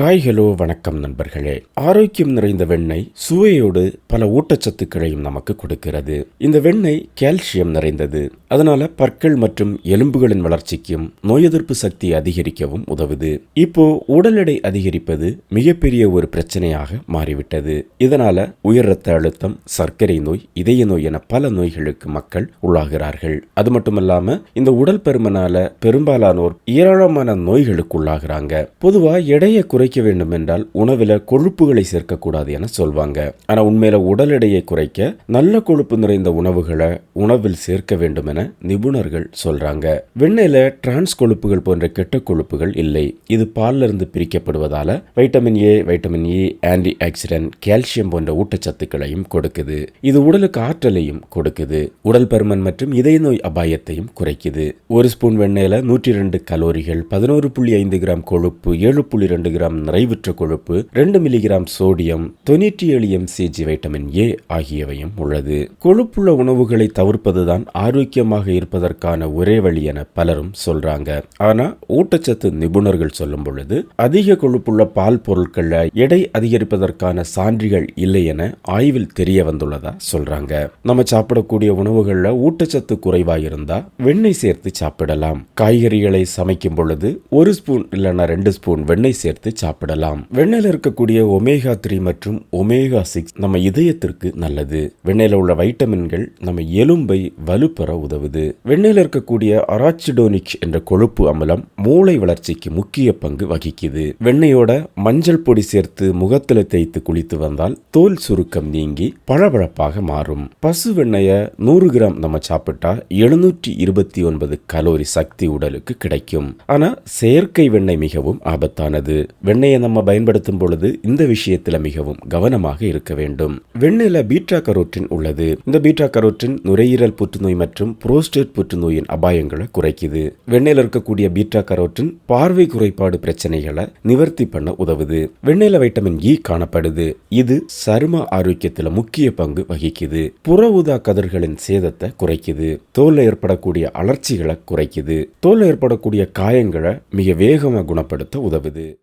Hi hello வணக்கம் நண்பர்களே. ஆரோக்கியம் நிறைந்த வெண்ணெய் சுவையோடு பல ஊட்டச்சத்துக்களையும் நமக்கு கொடுக்கிறது. இந்த வெண்ணெய் கால்சியம் நிறைந்தது. அதனால பற்கள் மற்றும் எலும்புகளின் வளர்ச்சிக்கும் நோய் எதிர்ப்பு சக்தி அதிகரிக்கவும் உதவுது. இப்போ உடல் எடை அதிகரிப்பது மிகப்பெரிய ஒரு பிரச்சனையாக மாறிவிட்டது. இதனால உயர் ரத்த அழுத்தம் சர்க்கரை நோய் இதய நோய் என பல நோய்களுக்கு மக்கள் உள்ளாகிறார்கள். அது மட்டுமல்லாம இந்த உடல் பருமனால பெரும்பாலானோர் ஏராளமான நோய்களுக்கு உள்ளாகிறாங்க பொதுவா எடையை குறை குறைக்க வேண்டும் என்றால் உணவில் கொழுப்புகளை சேர்க்கக்கூடாது என சொல்வாங்க. ஆனால் உண்மையில உடல் எடையை குறைக்க நல்ல கொழுப்பு நிறைந்த உணவுகளை உணவில் சேர்க்க வேண்டும் என நிபுணர்கள் சொல்றாங்க. வெண்ணெயில டிரான்ஸ் கொழுப்புகள் போன்ற கெட்ட கொழுப்புகள் இல்லை. இது பால்ல இருந்து பிரிக்கப்படுவதால vitamin A vitamin E antioxidant calcium போன்ற ஊட்டச்சத்துக்களையும் கொடுக்குது. இது உடலுக்கு ஆற்றலையும் கொடுக்குது. உடல் பருமன் மற்றும் இதய நோய் அபாயத்தையும் குறைக்குது. ஒரு ஸ்பூன் வெண்ணெயில் நூற்றி ரெண்டு கலோரிகள் பதினோரு புள்ளி ஐந்து கிராம் கொழுப்பு ஏழு புள்ளி ரெண்டு கிராம் நிறைவுற்ற கொழுப்பு ரெண்டு மில்லிகிராம் சோடியம் தொண்ணூற்றி ஏழு எம்சிஜி வைட்டமின் ஏ ஆகியவையும் உள்ளது. கொழுப்புள்ள உணவுகளை தவிர்ப்பதுதான் ஆரோக்கியமாக இருப்பதற்கான ஒரே வழி என பலரும் சொல்றாங்க. ஆனா ஊட்டச்சத்து நிபுணர்கள் சொல்லும் பொழுது அதிக கொழுப்புள்ள பால் பொருட்கள்ல எடை அதிகரிப்பதற்கான சான்றிகள் இல்லை என ஆய்வில் தெரிய வந்துள்ளதா சொல்றாங்க. நம்ம சாப்பிடக்கூடிய உணவுகள்ல ஊட்டச்சத்து குறைவா இருந்தா வெண்ணெய் சேர்த்து சாப்பிடலாம். காய்கறிகளை சமைக்கும் பொழுது ஒரு ஸ்பூன் இல்லைன்னா ரெண்டு ஸ்பூன் வெண்ணெய் சேர்த்து சாப்பிடலாம். வெண்ணெயில இருக்கக்கூடிய ஒமேகா த்ரீ மற்றும் ஒமேகா சிக்ஸ் நம்ம இதயத்திற்கு நல்லது. வெண்ணெயில உள்ள வைட்டமின்கள் நம்ம எலும்பை வலுப்பெற உதவுது. வெண்ணெயில இருக்கக்கூடிய அராச்சிடோனிக் என்ற கொழுப்பு அமலம் மூளை வளர்ச்சிக்கு முக்கிய பங்கு வகிக்குது. வெண்ணெயோட மஞ்சள் பொடி சேர்த்து முகத்துல தேய்த்து குளித்து வந்தால் தோல் சுருக்கம் நீங்கி பளபளப்பாக மாறும். பசு வெண்ணெய நூறு கிராம் நம்ம சாப்பிட்டா எழுநூற்றி இருபத்தி ஒன்பது கலோரி சக்தி உடலுக்கு கிடைக்கும். ஆனா செயற்கை வெண்ணெய் மிகவும் ஆபத்தானது. வெண்ணெயை நம்ம பயன்படுத்தும் பொழுது இந்த விஷயத்தில் மிகவும் கவனமாக இருக்க வேண்டும். வெண்ணெயில பீட்டா கரோட்டின் உள்ளது. இந்த பீட்டா கரோட்டின் நுரையீரல் புற்றுநோய் மற்றும் புரோஸ்டேட் புற்றுநோயின் அபாயங்களை குறைக்குது. வெண்ணெயில இருக்கக்கூடிய பீட்டா கரோட்டின் பார்வை குறைபாடு பிரச்சனைகளை நிவர்த்தி பண்ண உதவுது. வெண்ணெயில வைட்டமின் இ காணப்படுது. இது சரும ஆரோக்கியத்தில் முக்கிய பங்கு வகிக்குது. புற ஊதா கதிர்களின் சேதத்தை குறைக்குது. தோல்ல ஏற்படக்கூடிய அலர்ச்சிகளை குறைக்குது. தோல்ல ஏற்படக்கூடிய காயங்களை மிக வேகமாக குணப்படுத்த உதவுது.